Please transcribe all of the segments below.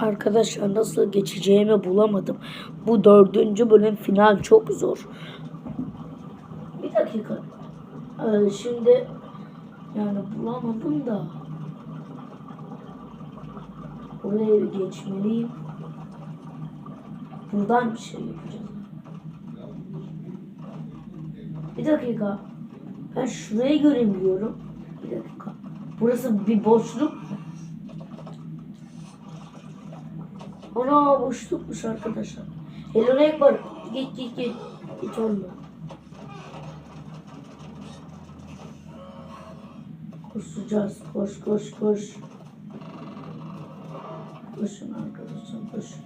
Arkadaşlar nasıl geçeceğimi bulamadım. Bu dördüncü bölüm final çok zor. Bir dakika. Ee, şimdi yani bulamadım da oraya geçmeliyim. Buradan bir şey yapacağız. Bir dakika. Ben şurayı görebiliyorum. Bir dakika. Burası bir boşluk Ana boşlukmuş arkadaşlar. Hello Neighbor. Git git git. Git oğlum. Koşacağız. Koş koş koş. Koşun arkadaşlar koşun.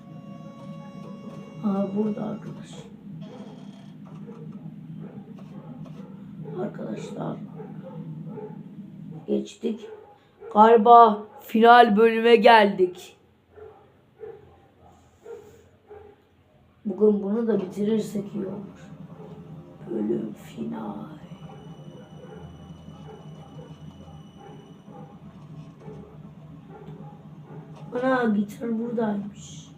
Aa burada arkadaş. Arkadaşlar. Geçtik. Galiba final bölüme geldik. Bugün bunu da bitirirsek iyi olur. Bölüm final. Ana gitar buradaymış.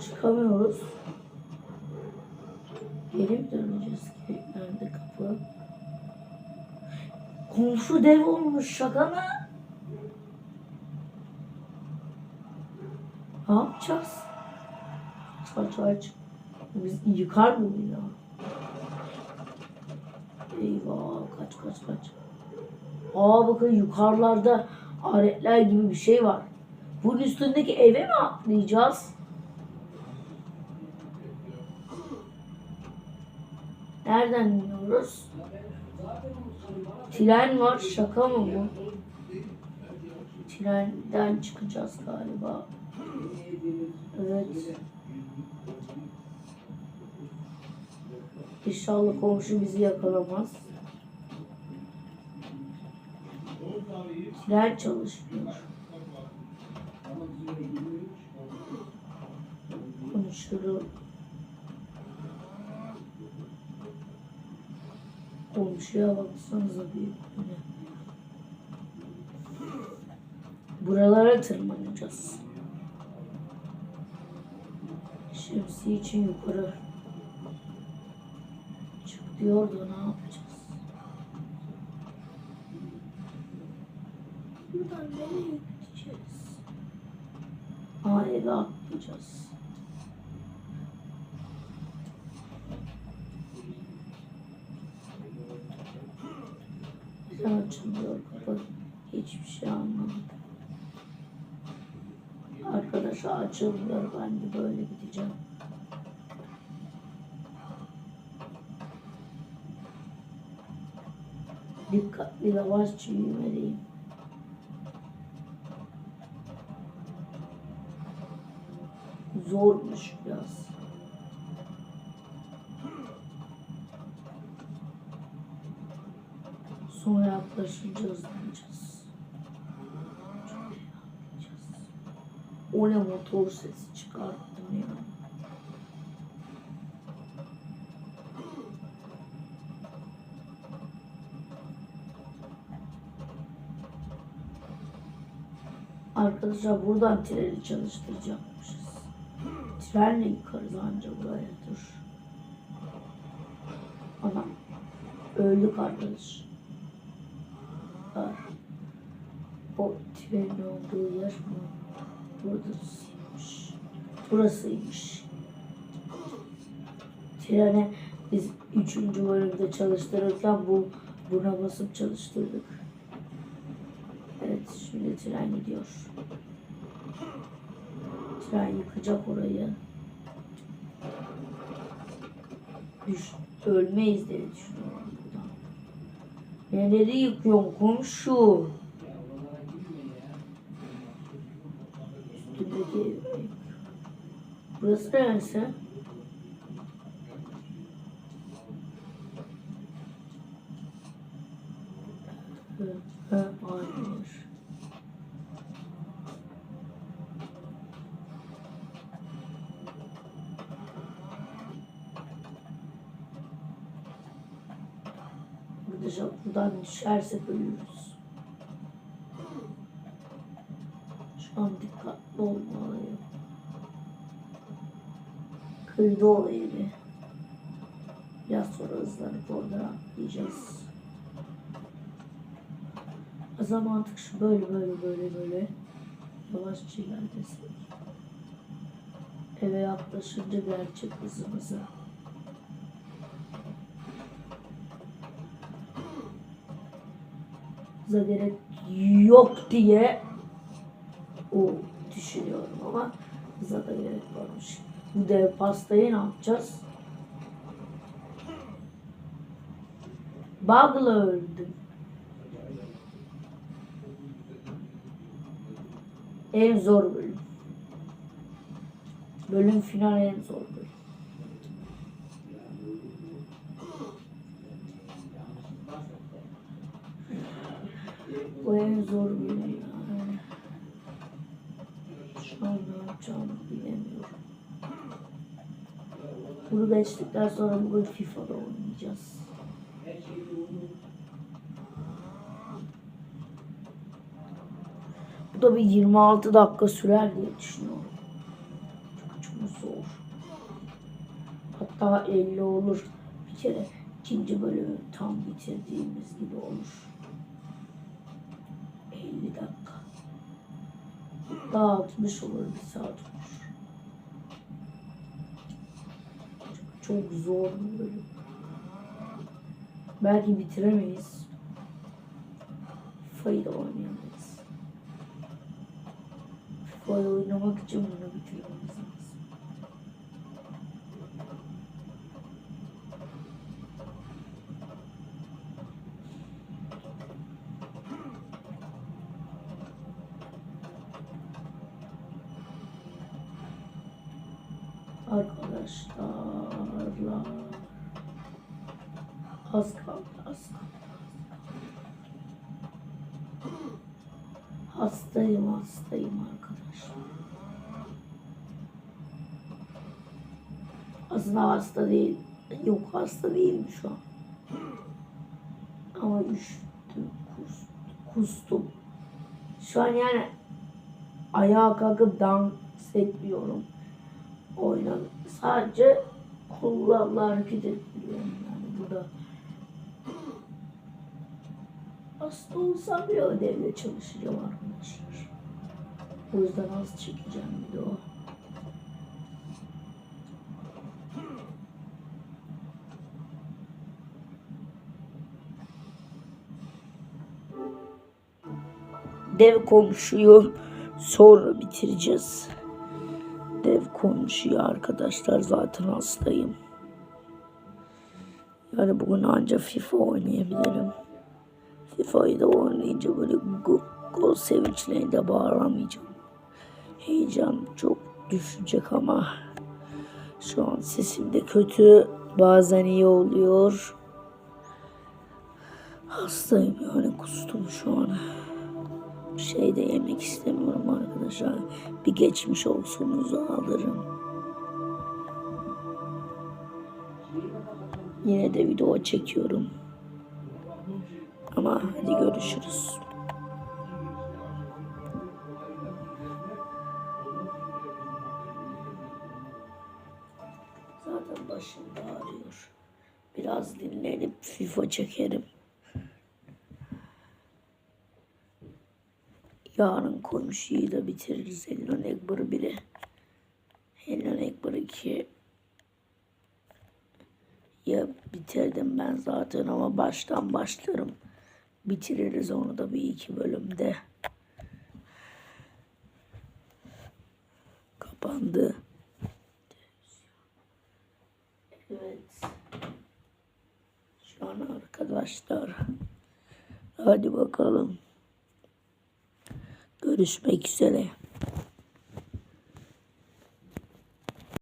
Çıkamıyoruz. Geri mi döneceğiz ki? Nerede kapı? Komşu dev olmuş şaka mı? Ne yapacağız? Aç aç. Biz yıkar mı ya? Eyvah kaç kaç kaç. Aa bakın yukarılarda aletler gibi bir şey var. Bunun üstündeki eve mi atlayacağız? Nereden iniyoruz? Tren var şaka mı bu? Trenden çıkacağız galiba. Evet. İnşallah komşu bizi yakalamaz. Tren çalışmıyor. Konuşurum. Komşuya baksanıza büyük. Buralara tırmanacağız. Şemsiye için yukarı. Çık diyor da ne yapacağız? Buradan nereye gideceğiz? Aa eve atlayacağız. Neden açılmıyor kapı? Hiçbir şey anlamadım. Arkadaşlar açılmıyor. Ben de böyle gideceğim. Dikkatli yavaşça yürümeliyim. Zormuş biraz. Sonra yaklaşınca O ne motor sesi çıkarttım ya. Arkadaşlar buradan treni çalıştıracakmışız. Trenle yukarıda anca buraya dur. Anam. Öldük arkadaş. Var. O trenin olduğu yer mi? Burasıymış. Burasıymış. Trene biz üçüncü bölümde çalıştırırken bu buna basıp çalıştırdık. Evet şimdi tren gidiyor. Tren yıkacak orayı. Düş, ölmeyiz diye düşünüyorum buradan. Neleri yıkıyorsun komşu? Ev. Burası neresi? Hayır. Burada buradan düşersek ölürüz. Şu an dikkatli olmalıyım. Kıyıda olayı bir. Biraz sonra hızlanıp oradan atlayacağız. O zaman artık şu böyle böyle böyle böyle yavaşça ilerlesek. Eve yaklaşınca gerçek hızımıza. Hıza gerek yok diye o düşünüyorum ama hıza da gerek varmış. Bu dev pastayı ne yapacağız? Bug'la öldüm. En zor bölüm. Bölüm final en zor bölüm. Bu en zor bölüm yani. Şu an ne yapacağımı bilemiyorum. Bunu geçtikten sonra bugün FIFA'da oynayacağız. Bu da bir 26 dakika sürer diye düşünüyorum. Çok çok zor. Hatta 50 olur. Bir kere ikinci bölümü tam bitirdiğimiz gibi olur. 50 dakika. 60 olur bir saat olur. Çok, zor bir. Belki bitiremeyiz. FIFA'yı da oynayamayız. FIFA'yı oynamak için bunu bitirmemiz Arkadaşlarla az kaldı az kaldı. Hastayım hastayım arkadaşlar. Aslında hasta değil. Yok hasta değilim şu an. Ama üşüttüm, kus- kustum. Şu an yani ayağa kalkıp dans etmiyorum. Oynan. Sadece kullarla hareket yani burada. Hasta olsam bile ödevle çalışacağım arkadaşlar. O yüzden az çekeceğim bir de o. Dev komşuyu sonra bitireceğiz. Komşuyu arkadaşlar zaten hastayım. Yani bugün ancak FIFA oynayabilirim. FIFA'yı da oynayınca böyle go- gol sevinçlerinde bağıramayacağım. Heyecan çok düşecek ama şu an sesim de kötü. Bazen iyi oluyor. Hastayım yani kustum şu an. Şey de yemek istemiyorum arkadaşlar. Bir geçmiş olsunuzu alırım. Yine de video çekiyorum. Ama hadi görüşürüz. Zaten başım ağrıyor. Biraz dinlenip FIFA çekerim. Yarın komşuyu da bitiririz. Hello Ekber 1'i. Hello Ekber 2. Ya bitirdim ben zaten ama baştan başlarım. Bitiririz onu da bir iki bölümde. Kapandı. Evet. Şu an arkadaşlar. Hadi bakalım. Görüşmek üzere.